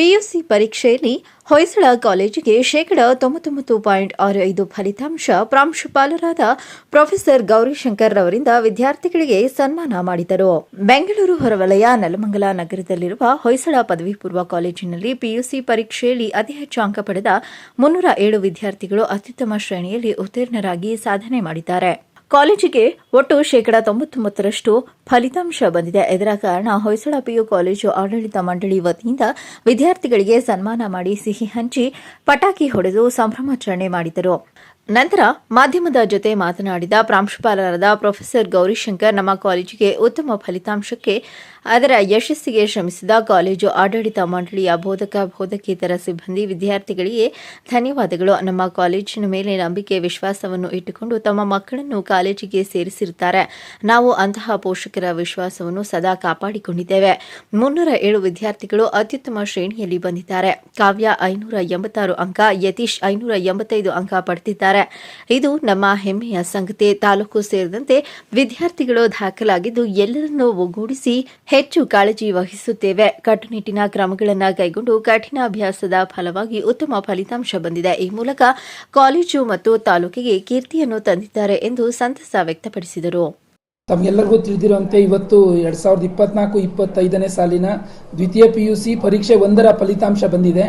PUC ಪರೀಕ್ಷೆಯಲ್ಲಿ ಹೊಯ್ಸಳ ಕಾಲೇಜಿಗೆ ಶೇಕಡ ತೊಂಬತ್ತೊಂಬತ್ತು ಪಾಯಿಂಟ್ ಆರು ಐದು ಫಲಿತಾಂಶ ಪ್ರಾಂಶುಪಾಲರಾದ ಪ್ರೊಫೆಸರ್ ಗೌರಿಶಂಕರ್ ರವರಿಂದ ವಿದ್ಯಾರ್ಥಿಗಳಿಗೆ ಸನ್ಮಾನ ಮಾಡಿದರು. ಬೆಂಗಳೂರು ಹೊರವಲಯ ನೆಲಮಂಗಲ ನಗರದಲ್ಲಿರುವ ಹೊಯ್ಸಳ ಪದವಿ ಪೂರ್ವ ಕಾಲೇಜಿನಲ್ಲಿ ಪಿಯುಸಿ ಪರೀಕ್ಷೆಯಲ್ಲಿ ಅತಿ ಹೆಚ್ಚು ಅಂಕ ಪಡೆದ ಮುನ್ನೂರ ಏಳು ವಿದ್ಯಾರ್ಥಿಗಳು ಅತ್ಯುತ್ತಮ ಶ್ರೇಣಿಯಲ್ಲಿ ಉತ್ತೀರ್ಣರಾಗಿ ಸಾಧನೆ ಮಾಡಿದ್ದಾರೆ. ಕಾಲೇಜಿಗೆ ಒಟ್ಟು ಶೇಕಡಾ ತೊಂಬತ್ತೊಂಬತ್ತರಷ್ಟು ಫಲಿತಾಂಶ ಬಂದಿದೆ. ಇದರ ಕಾರಣ ಹೊಯ್ಸಳ ಪಿಯು ಕಾಲೇಜು ಆಡಳಿತ ಮಂಡಳಿ ವತಿಯಿಂದ ವಿದ್ಯಾರ್ಥಿಗಳಿಗೆ ಸನ್ಮಾನ ಮಾಡಿ ಸಿಹಿ ಹಂಚಿ ಪಟಾಕಿ ಹೊಡೆದು ಸಂಭ್ರಮಾಚರಣೆ ಮಾಡಿದರು. ನಂತರ ಮಾಧ್ಯಮದ ಜೊತೆ ಮಾತನಾಡಿದ ಪ್ರಾಂಶುಪಾಲರಾದ ಪ್ರೊಫೆಸರ್ ಗೌರಿಶಂಕರ್ ನಮ್ಮ ಕಾಲೇಜಿಗೆ ಉತ್ತಮ ಫಲಿತಾಂಶಕ್ಕೆ ಅದರ ಯಶಸ್ಸಿಗೆ ಶ್ರಮಿಸಿದ ಕಾಲೇಜು ಆಡಳಿತ ಮಂಡಳಿಯ ಬೋಧಕ ಬೋಧಕೇತರ ಸಿಬ್ಬಂದಿ ವಿದ್ಯಾರ್ಥಿಗಳಿಗೆ ಧನ್ಯವಾದಗಳು. ನಮ್ಮ ಕಾಲೇಜಿನ ಮೇಲೆ ನಂಬಿಕೆ, ವಿಶ್ವಾಸವನ್ನು ಇಟ್ಟುಕೊಂಡು ತಮ್ಮ ಮಕ್ಕಳನ್ನು ಕಾಲೇಜಿಗೆ ಸೇರಿಸಿರುತ್ತಾರೆ. ನಾವು ಅಂತಹ ಪೋಷಕರ ವಿಶ್ವಾಸವನ್ನು ಸದಾ ಕಾಪಾಡಿಕೊಂಡಿದ್ದೇವೆ. ಮುನ್ನೂರ ಏಳು ವಿದ್ಯಾರ್ಥಿಗಳು ಅತ್ಯುತ್ತಮ ಶ್ರೇಣಿಯಲ್ಲಿ ಬಂದಿದ್ದಾರೆ. ಕಾವ್ಯ ಐನೂರ ಎಂಬತ್ತಾರು ಅಂಕ, ಯತೀಶ್ ಐನೂರ ಎಂಬತ್ತೈದು ಅಂಕ ಪಡೆದಿದ್ದಾರೆ. ಇದು ನಮ್ಮ ಹೆಮ್ಮೆಯ ಸಂಗತಿ. ತಾಲೂಕು ಸೇರಿದಂತೆ ವಿದ್ಯಾರ್ಥಿಗಳು ದಾಖಲಾಗಿದ್ದು ಎಲ್ಲರನ್ನೂ ಒಗ್ಗೂಡಿಸಿ ಹೆಚ್ಚು ಕಾಳಜಿ ವಹಿಸುತ್ತೇವೆ. ಕಟ್ಟುನಿಟ್ಟಿನ ಕ್ರಮಗಳನ್ನು ಕೈಗೊಂಡು ಕಠಿಣ ಅಭ್ಯಾಸದ ಫಲವಾಗಿ ಉತ್ತಮ ಫಲಿತಾಂಶ ಬಂದಿದೆ. ಈ ಮೂಲಕ ಕಾಲೇಜು ಮತ್ತು ತಾಲೂಕಿಗೆ ಕೀರ್ತಿಯನ್ನು ತಂದಿದ್ದಾರೆ ಎಂದು ಸಂತಸ ವ್ಯಕ್ತಪಡಿಸಿದರು. ತಮಗೆಲ್ಲರಿಗೂ ತಿಳಿದಿರುವಂತೆ ಇವತ್ತು ಎರಡು ಸಾವಿರದ ಇಪ್ಪತ್ನಾಲ್ಕು, ಇಪ್ಪತ್ತೈದನೇ ಸಾಲಿನ ದ್ವಿತೀಯ ಪಿ ಯು ಸಿ ಪರೀಕ್ಷೆ ಒಂದರ ಫಲಿತಾಂಶ ಬಂದಿದೆ.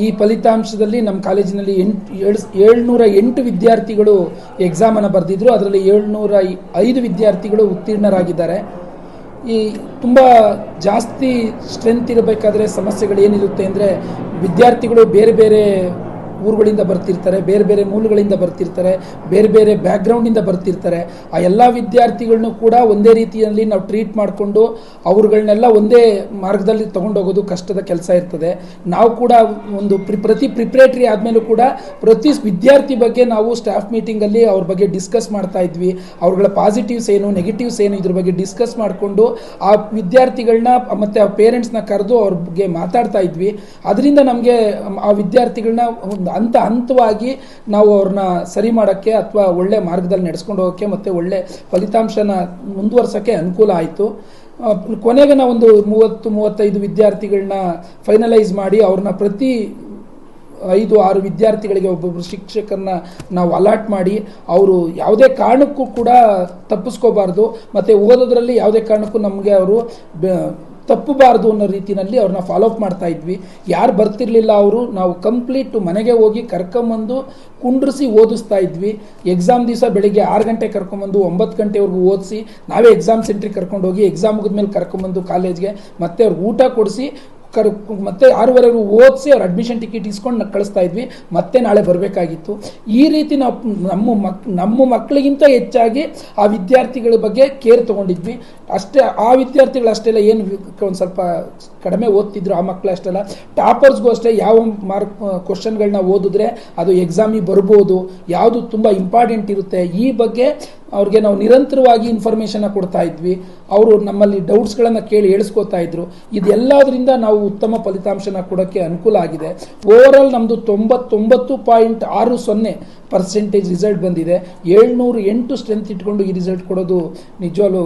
ಈ ಫಲಿತಾಂಶದಲ್ಲಿ ನಮ್ಮ ಕಾಲೇಜಿನಲ್ಲಿ ಎಂಟು, ಏಳು, ಏಳ್ನೂರ ಎಂಟು ವಿದ್ಯಾರ್ಥಿಗಳು ಎಕ್ಸಾಮನ್ನು ಬರೆದಿದ್ರು. ಅದರಲ್ಲಿ ಏಳ್ನೂರ ಐದು ವಿದ್ಯಾರ್ಥಿಗಳು ಉತ್ತೀರ್ಣರಾಗಿದ್ದಾರೆ. ಈ ತುಂಬ ಜಾಸ್ತಿ ಸ್ಟ್ರೆಂತ್ ಇರಬೇಕಾದ್ರೆ ಸಮಸ್ಯೆಗಳು ಏನಿರುತ್ತೆ ಅಂದರೆ ವಿದ್ಯಾರ್ಥಿಗಳು ಬೇರೆ ಬೇರೆ ಊರುಗಳಿಂದ ಬರ್ತಿರ್ತಾರೆ, ಬೇರೆ ಬೇರೆ ಮೂಲಗಳಿಂದ ಬರ್ತಿರ್ತಾರೆ, ಬೇರೆ ಬೇರೆ ಬ್ಯಾಕ್ಗ್ರೌಂಡಿಂದ ಬರ್ತಿರ್ತಾರೆ. ಆ ಎಲ್ಲ ವಿದ್ಯಾರ್ಥಿಗಳನ್ನೂ ಕೂಡ ಒಂದೇ ರೀತಿಯಲ್ಲಿ ನಾವು ಟ್ರೀಟ್ ಮಾಡಿಕೊಂಡು ಅವ್ರುಗಳನ್ನೆಲ್ಲ ಒಂದೇ ಮಾರ್ಗದಲ್ಲಿ ತೊಗೊಂಡೋಗೋದು ಕಷ್ಟದ ಕೆಲಸ ಇರ್ತದೆ. ನಾವು ಕೂಡ ಒಂದು ಪ್ರಿ, ಪ್ರತಿ ಪ್ರಿಪ್ರೇಟ್ರಿ ಆದಮೇಲೂ ಕೂಡ ಪ್ರತಿ ವಿದ್ಯಾರ್ಥಿ ಬಗ್ಗೆ ನಾವು ಸ್ಟಾಫ್ ಮೀಟಿಂಗಲ್ಲಿ ಅವ್ರ ಬಗ್ಗೆ ಡಿಸ್ಕಸ್ ಮಾಡ್ತಾ ಇದ್ವಿ. ಅವ್ರಗಳ ಪಾಸಿಟಿವ್ಸ್ ಏನು ನೆಗೆಟಿವ್ಸ್ ಏನು ಇದ್ರ ಬಗ್ಗೆ ಡಿಸ್ಕಸ್ ಮಾಡಿಕೊಂಡು ಆ ವಿದ್ಯಾರ್ಥಿಗಳನ್ನ ಮತ್ತು ಆ ಪೇರೆಂಟ್ಸ್ನ ಕರೆದು ಅವ್ರ ಬಗ್ಗೆ ಮಾತಾಡ್ತಾ ಇದ್ವಿ. ಅದರಿಂದ ನಮಗೆ ಆ ವಿದ್ಯಾರ್ಥಿಗಳನ್ನ ಒಂದು ಹಂತ ಹಂತವಾಗಿ ನಾವು ಅವ್ರನ್ನ ಸರಿ ಮಾಡೋಕ್ಕೆ ಅಥವಾ ಒಳ್ಳೆ ಮಾರ್ಗದಲ್ಲಿ ನಡೆಸ್ಕೊಂಡು ಹೋಗೋಕ್ಕೆ ಮತ್ತು ಒಳ್ಳೆ ಫಲಿತಾಂಶನ ಮುಂದುವರ್ಸೋಕ್ಕೆ ಅನುಕೂಲ ಆಯಿತು. ಕೊನೆಗೆ ನಾವು ಒಂದು ಮೂವತ್ತು, ಮೂವತ್ತೈದು ವಿದ್ಯಾರ್ಥಿಗಳನ್ನ ಫೈನಲೈಸ್ ಮಾಡಿ ಅವ್ರನ್ನ ಪ್ರತಿ ಐದು, ಆರು ವಿದ್ಯಾರ್ಥಿಗಳಿಗೆ ಒಬ್ಬೊಬ್ಬರು ಶಿಕ್ಷಕರನ್ನ ನಾವು ಅಲಾಟ್ ಮಾಡಿ ಅವರು ಯಾವುದೇ ಕಾರಣಕ್ಕೂ ಕೂಡ ತಪ್ಪಿಸ್ಕೋಬಾರ್ದು. ಮತ್ತು ಓದೋದ್ರಲ್ಲಿ ಯಾವುದೇ ಕಾರಣಕ್ಕೂ ನಮಗೆ ಅವರು ತಪ್ಪಬಾರ್ದು ಅನ್ನೋ ರೀತಿಯಲ್ಲಿ ಅವ್ರನ್ನ ಫಾಲೋ ಅಪ್ ಮಾಡ್ತಾ ಇದ್ವಿ. ಯಾರು ಬರ್ತಿರ್ಲಿಲ್ಲ ಅವರು, ನಾವು ಕಂಪ್ಲೀಟ್ ಮನೆಗೆ ಹೋಗಿ ಕರ್ಕೊಂಬಂದು ಕುಂಡ್ರಿಸಿ ಓದಿಸ್ತಾ ಇದ್ವಿ. ಎಕ್ಸಾಮ್ ದಿವಸ ಬೆಳಿಗ್ಗೆ ಆರು ಗಂಟೆ ಕರ್ಕೊಂಬಂದು ಒಂಬತ್ತು ಗಂಟೆವರೆಗೂ ಓದಿಸಿ, ನಾವೇ ಎಕ್ಸಾಮ್ ಸೆಂಟ್ರಿಗೆ ಕರ್ಕೊಂಡೋಗಿ ಎಕ್ಸಾಮ್ ಮುಗಿದ್ಮೇಲೆ ಕರ್ಕೊಂಬಂದು ಕಾಲೇಜ್ಗೆ ಮತ್ತೆ ಅವ್ರಿಗೆ ಊಟ ಕೊಡಿಸಿ ಕರ್ ಮತ್ತೆ ಆರೂವರೆಗೂ ಓದಿಸಿ ಅವ್ರು ಅಡ್ಮಿಷನ್ ಟಿಕೆಟ್ ಇಸ್ಕೊಂಡು ಕಳಿಸ್ತಾ ಇದ್ವಿ. ಮತ್ತೆ ನಾಳೆ ಬರಬೇಕಾಗಿತ್ತು. ಈ ರೀತಿ ನಾವು ನಮ್ಮ ಮಕ್, ನಮ್ಮ ಮಕ್ಕಳಿಗಿಂತ ಹೆಚ್ಚಾಗಿ ಆ ವಿದ್ಯಾರ್ಥಿಗಳ ಬಗ್ಗೆ ಕೇರ್ ತೊಗೊಂಡಿದ್ವಿ. ಅಷ್ಟೇ, ಆ ವಿದ್ಯಾರ್ಥಿಗಳು ಅಷ್ಟೆಲ್ಲ ಏನು ಒಂದು ಸ್ವಲ್ಪ ಕಡಿಮೆ ಓದ್ತಿದ್ರು, ಆ ಮಕ್ಕಳು ಅಷ್ಟೆಲ್ಲ. ಟಾಪರ್ಸ್ಗೂ ಅಷ್ಟೇ ಯಾವ ಮಾರ್ಕ್ ಕ್ವಶನ್ಗಳನ್ನ ಓದಿದ್ರೆ ಅದು ಎಕ್ಸಾಮಿಗೆ ಬರ್ಬೋದು. ಯಾವುದು ತುಂಬ ಇಂಪಾರ್ಟೆಂಟ್ ಇರುತ್ತೆ. ಈ ಬಗ್ಗೆ ಅವ್ರಿಗೆ ನಾವು ನಿರಂತರವಾಗಿ ಇನ್ಫಾರ್ಮೇಷನ್ನ ಕೊಡ್ತಾ ಇದ್ವಿ. ಅವರು ನಮ್ಮಲ್ಲಿ ಡೌಟ್ಸ್ಗಳನ್ನು ಕೇಳಿ ಹೇಳಿಸ್ಕೊತಾ ಇದ್ರು. ಇದೆಲ್ಲದರಿಂದ ನಾವು ಉತ್ತಮ ಫಲಿತಾಂಶನ ಕೊಡೋಕ್ಕೆ ಅನುಕೂಲ ಆಗಿದೆ. ಓವರ್ ಆಲ್ ನಮ್ಮದು ತೊಂಬತ್ತೊಂಬತ್ತು ಪಾಯಿಂಟ್ ಆರು ಸೊನ್ನೆ ಪರ್ಸೆಂಟೇಜ್ ರಿಸಲ್ಟ್ ಬಂದಿದೆ. ಏಳ್ನೂರು ಎಂಟು ಸ್ಟ್ರೆಂತ್ ಇಟ್ಕೊಂಡು ಈ ರಿಸಲ್ಟ್ ಕೊಡೋದು ನಿಜವಾಗ್ಲೂ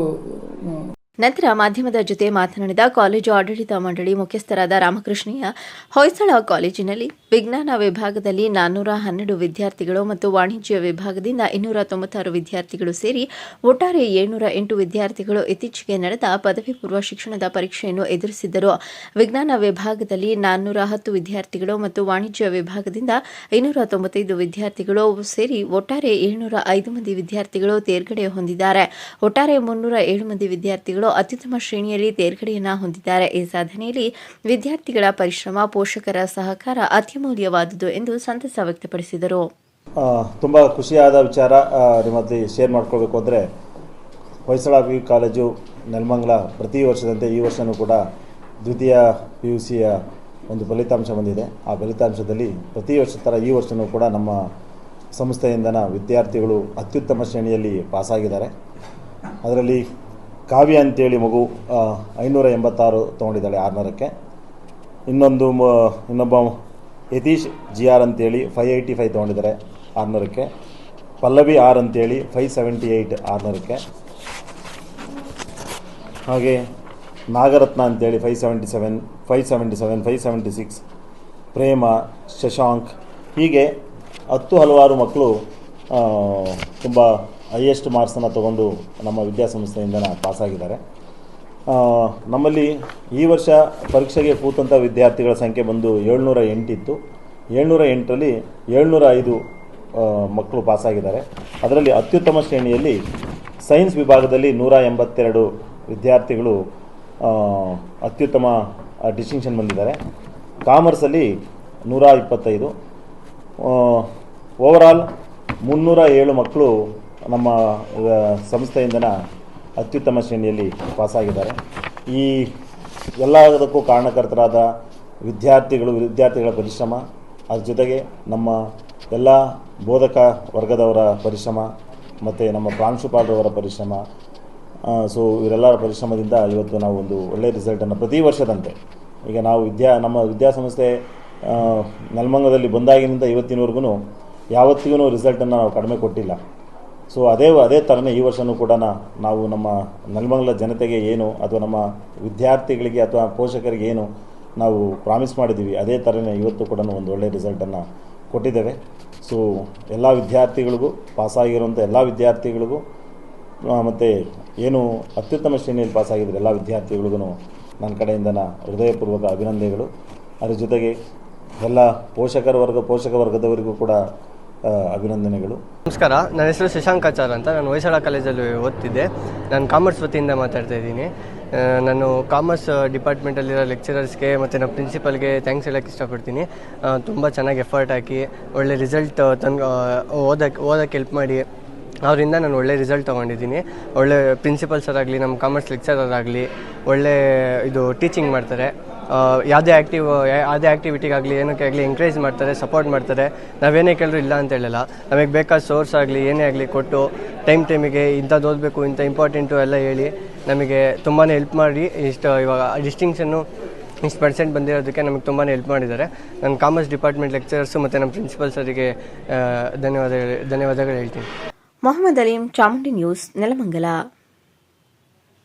ನಂತರ ಮಾಧ್ಯಮದ ಜೊತೆ ಮಾತನಾಡಿದ ಕಾಲೇಜು ಆಡಳಿತ ಮಂಡಳಿ ಮುಖ್ಯಸ್ಥರಾದ ರಾಮಕೃಷ್ಣಯ್ಯ, ಹೊಯ್ಸಳ ಕಾಲೇಜಿನಲ್ಲಿ ವಿಜ್ಞಾನ ವಿಭಾಗದಲ್ಲಿ ನಾನ್ನೂರ ಹನ್ನೆರಡು ವಿದ್ಯಾರ್ಥಿಗಳು ಮತ್ತು ವಾಣಿಜ್ಯ ವಿಭಾಗದಿಂದ ಇನ್ನೂರ ತೊಂಬತ್ತಾರು ವಿದ್ಯಾರ್ಥಿಗಳು ಸೇರಿ ಒಟ್ಟಾರೆ ಏಳ್ನೂರ ಎಂಟು ವಿದ್ಯಾರ್ಥಿಗಳು ಇತ್ತೀಚೆಗೆ ನಡೆದ ಪದವಿ ಪೂರ್ವ ಶಿಕ್ಷಣದ ಪರೀಕ್ಷೆಯನ್ನು ಎದುರಿಸಿದ್ದರು. ವಿಜ್ಞಾನ ವಿಭಾಗದಲ್ಲಿ ನಾನ್ನೂರ ಹತ್ತು ವಿದ್ಯಾರ್ಥಿಗಳು ಮತ್ತು ವಾಣಿಜ್ಯ ವಿಭಾಗದಿಂದ ಇನ್ನೂರ ತೊಂಬತ್ತೈದು ವಿದ್ಯಾರ್ಥಿಗಳು ಸೇರಿ ಒಟ್ಟಾರೆ ಏಳ್ನೂರ ಐದು ಮಂದಿ ವಿದ್ಯಾರ್ಥಿಗಳು ತೇರ್ಗಡೆ ಹೊಂದಿದ್ದಾರೆ. ಒಟ್ಟಾರೆ ಮುನ್ನೂರ ಏಳು ಮಂದಿ ವಿದ್ಯಾರ್ಥಿಗಳು ಅತ್ಯುತ್ತಮ ಶ್ರೇಣಿಯಲ್ಲಿ ತೇರ್ಗಡೆಯನ್ನು ಹೊಂದಿದ್ದಾರೆ. ಈ ಸಾಧನೆಯಲ್ಲಿ ವಿದ್ಯಾರ್ಥಿಗಳ ಪರಿಶ್ರಮ, ಪೋಷಕರ ಸಹಕಾರ ಅತ್ಯಮೂಲ್ಯವಾದುದು ಎಂದು ಸಂತಸ ವ್ಯಕ್ತಪಡಿಸಿದರು. ತುಂಬ ಖುಷಿಯಾದ ವಿಚಾರ ನಿಮ್ಮಲ್ಲಿ ಶೇರ್ ಮಾಡ್ಕೋಬೇಕು ಅಂದರೆ ಹೊಯ್ಸಳ ಪಿ ಕಾಲೇಜು ನೆಲಮಂಗಲ ಪ್ರತಿ ವರ್ಷದಂತೆ ಈ ವರ್ಷವೂ ಕೂಡ ದ್ವಿತೀಯ ಪಿ ಯು ಸಿಯ ಒಂದು ಫಲಿತಾಂಶ ಬಂದಿದೆ. ಆ ಫಲಿತಾಂಶದಲ್ಲಿ ಪ್ರತಿ ವರ್ಷದ ಥರ ಈ ವರ್ಷವೂ ಕೂಡ ನಮ್ಮ ಸಂಸ್ಥೆಯಿಂದನ ವಿದ್ಯಾರ್ಥಿಗಳು ಅತ್ಯುತ್ತಮ ಶ್ರೇಣಿಯಲ್ಲಿ ಪಾಸಾಗಿದ್ದಾರೆ. ಅದರಲ್ಲಿ ಕಾವ್ಯ ಅಂತೇಳಿ ಮಗು ಐನೂರ ಎಂಬತ್ತಾರು ತೊಗೊಂಡಿದ್ದಾಳೆ ಆರ್ನೂರಕ್ಕೆ. ಇನ್ನೊಂದು ಮ, ಇನ್ನೊಬ್ಬ ಯತೀಶ್ ಜಿ ಆರ್ ಅಂತೇಳಿ ಫೈವ್ ಏಯ್ಟಿ ಫೈವ್ ತೊಗೊಂಡಿದ್ದಾರೆ ಆರ್ನೂರಕ್ಕೆ. ಪಲ್ಲವಿ ಆರ್ ಅಂತೇಳಿ ಫೈ ಸೆವೆಂಟಿ ಏಯ್ಟ್ ಆರ್ನೂರಕ್ಕೆ. ಹಾಗೆ ನಾಗರತ್ನ ಅಂತೇಳಿ five seventy seven five seventy seven five seventy six, Prema, Shashank. ಹೀಗೆ ಹತ್ತು ಹಲವಾರು ಮಕ್ಕಳು ತುಂಬ ಹೈಯೆಸ್ಟ್ ಮಾರ್ಕ್ಸನ್ನು ತಗೊಂಡು ನಮ್ಮ ವಿದ್ಯಾಸಂಸ್ಥೆಯಿಂದ ಪಾಸಾಗಿದ್ದಾರೆ. ನಮ್ಮಲ್ಲಿ ಈ ವರ್ಷ ಪರೀಕ್ಷೆಗೆ ಕೂತಂಥ ವಿದ್ಯಾರ್ಥಿಗಳ ಸಂಖ್ಯೆ ಬಂದು ಏಳ್ನೂರ ಎಂಟಿತ್ತು. ಏಳ್ನೂರ ಎಂಟರಲ್ಲಿ ಏಳ್ನೂರ ಐದು ಮಕ್ಕಳು ಪಾಸಾಗಿದ್ದಾರೆ. ಅದರಲ್ಲಿ ಅತ್ಯುತ್ತಮ ಶ್ರೇಣಿಯಲ್ಲಿ ಸೈನ್ಸ್ ವಿಭಾಗದಲ್ಲಿ ನೂರ ಎಂಬತ್ತೆರಡು ವಿದ್ಯಾರ್ಥಿಗಳು ಅತ್ಯುತ್ತಮ ಡಿಸ್ಟಿಂಕ್ಷನ್ ಬಂದಿದ್ದಾರೆ. ಕಾಮರ್ಸಲ್ಲಿ ನೂರ ಇಪ್ಪತ್ತೈದು. ಓವರಾಲ್ ಮುನ್ನೂರ ಏಳು ಮಕ್ಕಳು ನಮ್ಮ ಸಂಸ್ಥೆಯಿಂದನ ಅತ್ಯುತ್ತಮ ಶ್ರೇಣಿಯಲ್ಲಿ ಪಾಸಾಗಿದ್ದಾರೆ. ಈ ಎಲ್ಲದಕ್ಕೂ ಕಾರಣಕರ್ತರಾದ ವಿದ್ಯಾರ್ಥಿಗಳು, ವಿದ್ಯಾರ್ಥಿಗಳ ಪರಿಶ್ರಮ, ಅದ್ರ ಜೊತೆಗೆ ನಮ್ಮ ಎಲ್ಲ ಬೋಧಕ ವರ್ಗದವರ ಪರಿಶ್ರಮ ಮತ್ತು ನಮ್ಮ ಪ್ರಾಂಶುಪಾಲರವರ ಪರಿಶ್ರಮ ಸೊ ಇವರೆಲ್ಲರ ಪರಿಶ್ರಮದಿಂದ ಇವತ್ತು ನಾವು ಒಂದು ಒಳ್ಳೆಯ ರಿಸಲ್ಟನ್ನು ಪ್ರತಿ ವರ್ಷದಂತೆ. ಈಗ ನಾವು ವಿದ್ಯಾ, ನಮ್ಮ ವಿದ್ಯಾಸಂಸ್ಥೆ ನೆಲಮಂಗದಲ್ಲಿ ಬಂದಾಗಿನಿಂದ ಇವತ್ತಿನವರೆಗೂ ಯಾವತ್ತಿಗೂ ರಿಸಲ್ಟನ್ನು ನಾವು ಕಡಿಮೆ ಕೊಟ್ಟಿಲ್ಲ. ಸೊ ಅದೇ ಅದೇ ಥರನೇ ಈ ವರ್ಷವೂ ಕೂಡ ನಾವು ನಮ್ಮ ನೆಲಮಂಗಲ ಜನತೆಗೆ ಏನು, ಅಥವಾ ನಮ್ಮ ವಿದ್ಯಾರ್ಥಿಗಳಿಗೆ ಅಥವಾ ಪೋಷಕರಿಗೆ ಏನು ನಾವು ಪ್ರಾಮಿಸ್ ಮಾಡಿದ್ದೀವಿ. ಅದೇ ಥರನೇ ಇವತ್ತು ಕೂಡ ಒಂದು ಒಳ್ಳೆಯ ರಿಸಲ್ಟನ್ನು ಕೊಟ್ಟಿದ್ದೇವೆ. ಸೊ ಎಲ್ಲ ವಿದ್ಯಾರ್ಥಿಗಳಿಗೂ ಪಾಸಾಗಿರುವಂಥ ಎಲ್ಲ ವಿದ್ಯಾರ್ಥಿಗಳಿಗೂ ಮತ್ತು ಏನು ಅತ್ಯುತ್ತಮ ಶ್ರೇಣಿಯಲ್ಲಿ ಪಾಸಾಗಿದ್ದರೆ ಎಲ್ಲ ವಿದ್ಯಾರ್ಥಿಗಳಿಗೂ ನನ್ನ ಕಡೆಯಿಂದ ಹೃದಯಪೂರ್ವಕ ಅಭಿನಂದನೆಗಳು. ಅದರ ಜೊತೆಗೆ ಎಲ್ಲ ಪೋಷಕರ ವರ್ಗ, ಪೋಷಕ ವರ್ಗದವರಿಗೂ ಕೂಡ ಅಭಿನಂದನೆಗಳು. ನಮಸ್ಕಾರ, ನನ್ನ ಹೆಸರು ಶಶಾಂಕಾಚಾರ್ ಅಂತ. ನಾನು ಹೊಯ್ಸಳ ಕಾಲೇಜಲ್ಲಿ ಓದ್ತಿದ್ದೆ. ನಾನು ಕಾಮರ್ಸ್ ವತಿಯಿಂದ ಮಾತಾಡ್ತಾ ಇದ್ದೀನಿ. ನಾನು ಕಾಮರ್ಸ್ ಡಿಪಾರ್ಟ್ಮೆಂಟಲ್ಲಿರೋ ಲೆಕ್ಚರರ್ಸ್ಗೆ ಮತ್ತು ನಮ್ಮ ಪ್ರಿನ್ಸಿಪಲ್ಗೆ ಥ್ಯಾಂಕ್ಸ್ ಹೇಳೋಕ್ಕೆ ಇಷ್ಟಪಡ್ತೀನಿ. ತುಂಬ ಚೆನ್ನಾಗಿ ಎಫರ್ಟ್ ಹಾಕಿ ಒಳ್ಳೆ ರಿಸಲ್ಟ್ ತಂದು ಓದಕ್ಕೆ ಓದಕ್ಕೆ ಹೆಲ್ಪ್ ಮಾಡಿ ಅವರಿಂದ ನಾನು ಒಳ್ಳೆ ರಿಸಲ್ಟ್ ತೊಗೊಂಡಿದ್ದೀನಿ. ಒಳ್ಳೆ ಪ್ರಿನ್ಸಿಪಲ್ ಸರ್ ಆಗಲಿ ನಮ್ಮ ಕಾಮರ್ಸ್ ಲೆಕ್ಚರರ್ ಆಗಲಿ, ಒಳ್ಳೆ ಇದು ಟೀಚಿಂಗ್ ಮಾಡ್ತಾರೆ. ಯಾವುದೇ ಆ್ಯಕ್ಟಿವ್ ಯಾವುದೇ ಆ್ಯಕ್ಟಿವಿಟಿಗಾಗಲಿ ಏನಕ್ಕೆ ಆಗಲಿ ಎಂಕರೇಜ್ ಮಾಡ್ತಾರೆ ಸಪೋರ್ಟ್ ಮಾಡ್ತಾರೆ. ನಾವೇನೇ ಕೇಳಿದ್ರು ಇಲ್ಲ ಅಂತ ಹೇಳಲ್ಲ. ನಮಗೆ ಬೇಕಾದ ಸೋರ್ಸ್ ಆಗಲಿ, ಏನೇ ಆಗಲಿ ಕೊಟ್ಟು ಟೈಮ್ ಟೈಮಿಗೆ ಇಂಥದ್ದು ಓದಬೇಕು, ಇಂಥ ಇಂಪಾರ್ಟೆಂಟು ಎಲ್ಲ ಹೇಳಿ ನಮಗೆ ತುಂಬಾ ಹೆಲ್ಪ್ ಮಾಡಿ. ಇಷ್ಟು, ಇವಾಗ ಡಿಸ್ಟಿಂಕ್ಷನ್ನು ಇಷ್ಟು ಪರ್ಸೆಂಟ್ ಬಂದಿರೋದಕ್ಕೆ ನಮಗೆ ತುಂಬಾ ಹೆಲ್ಪ್ ಮಾಡಿದ್ದಾರೆ. ನನ್ನ ಕಾಮರ್ಸ್ ಡಿಪಾರ್ಟ್ಮೆಂಟ್ ಲೆಕ್ಚರರ್ಸು ಮತ್ತು ನಮ್ಮ ಪ್ರಿನ್ಸಿಪಲ್ ಸರಿಗೆ ಧನ್ಯವಾದಗಳು ಧನ್ಯವಾದಗಳು ಹೇಳ್ತೀನಿ. మొహమ్మద్ అలీం చాముండి న్యూస్ నెలమంగళ.